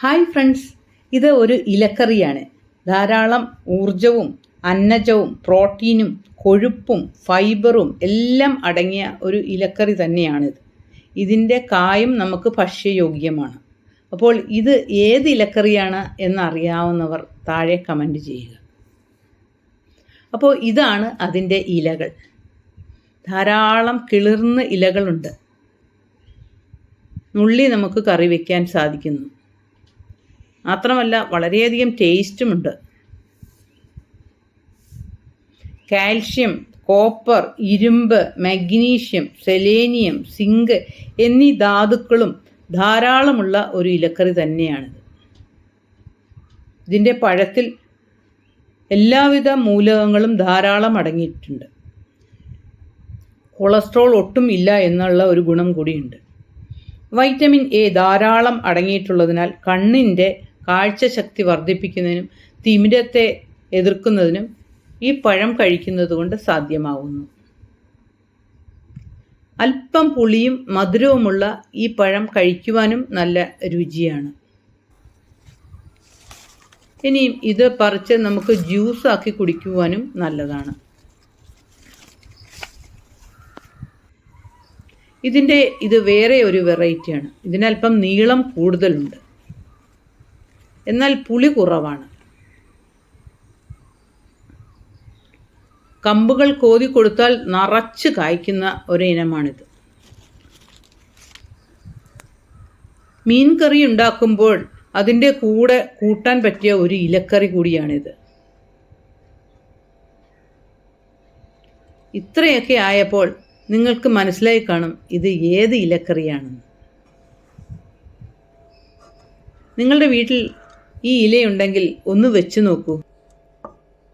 Hi friends ഇത് ഒരു ഇലക്കറിയാണ്. ധാരാളം ഊർജവും അന്നജവും പ്രോട്ടീനും കൊഴുപ്പും ഫൈബറും എല്ലാം അടങ്ങിയ ഒരു ഇലക്കറി തന്നെയാണിത്. ഇതിന്റെ കായും നമുക്ക് ഭക്ഷ്യയോഗ്യമാണ്. അപ്പോൾ ഇത് ഏത് ഇലക്കറിയാണ് എന്നറിയാവുന്നവർ താഴെ കമന്റ് ചെയ്യുക. അപ്പോൾ ഇതാണ് അതിന്റെ ഇലകൾ. ധാരാളം കിളിർന്ന ഇലകളുണ്ട്. നുള്ളി നമുക്ക് കറി വയ്ക്കാൻ സാധിക്കുന്നു. മാത്രമല്ല വളരെയധികം ടേസ്റ്റുമുണ്ട്. കാൽഷ്യം കോപ്പർ ഇരുമ്പ് മഗ്നീഷ്യം സെലേനിയം സിങ്ക് എന്നീ ധാതുക്കളും ധാരാളമുള്ള ഒരു ഇലക്കറി തന്നെയാണിത്. ഇതിന്റെ പഴത്തിൽ എല്ലാവിധ മൂലകങ്ങളും ധാരാളം അടങ്ങിയിട്ടുണ്ട്. കൊളസ്ട്രോൾ ഒട്ടും ഇല്ല എന്നുള്ള ഒരു ഗുണം കൂടിയുണ്ട്. വൈറ്റമിൻ എ ധാരാളം അടങ്ങിയിട്ടുള്ളതിനാൽ കണ്ണിന്റെ കാഴ്ചശക്തി വർദ്ധിപ്പിക്കുന്നതിനും തിമിരത്തെ എതിർക്കുന്നതിനും ഈ പഴം കഴിക്കുന്നത് കൊണ്ട് സാധ്യമാവുന്നു. അല്പം പുളിയും മധുരവുമുള്ള ഈ പഴം കഴിക്കുവാനും നല്ല രുചിയാണ്. ഇനിയും ഇത് പറിച്ച് നമുക്ക് ജ്യൂസ് ആക്കി കുടിക്കുവാനും നല്ലതാണ്. ഇതിന്റെ ഇത് വേറെ ഒരു വെറൈറ്റിയാണ്. ഇതിനല്പം നീളം കൂടുതലുണ്ട്. എന്നാൽ പുളി കുറവാണ്. കമ്പുകൾ കോതി കൊടുത്താൽ നിറച്ച് കായ്ക്കുന്ന ഒരു ഇനമാണിത്. മീൻ കറി ഉണ്ടാക്കുമ്പോൾ അതിന്റെ കൂടെ കൂട്ടാൻ പറ്റിയ ഒരു ഇലക്കറി കൂടിയാണിത്. ഇത്രയൊക്കെ ആയപ്പോൾ നിങ്ങൾക്ക് മനസ്സിലായി കാണും ഇത് ഏത് ഇലക്കറിയാണെന്ന്. നിങ്ങളുടെ വീട്ടിൽ ഈ ഇലയുണ്ടെങ്കിൽ ഒന്ന് വെച്ചു നോക്കൂ.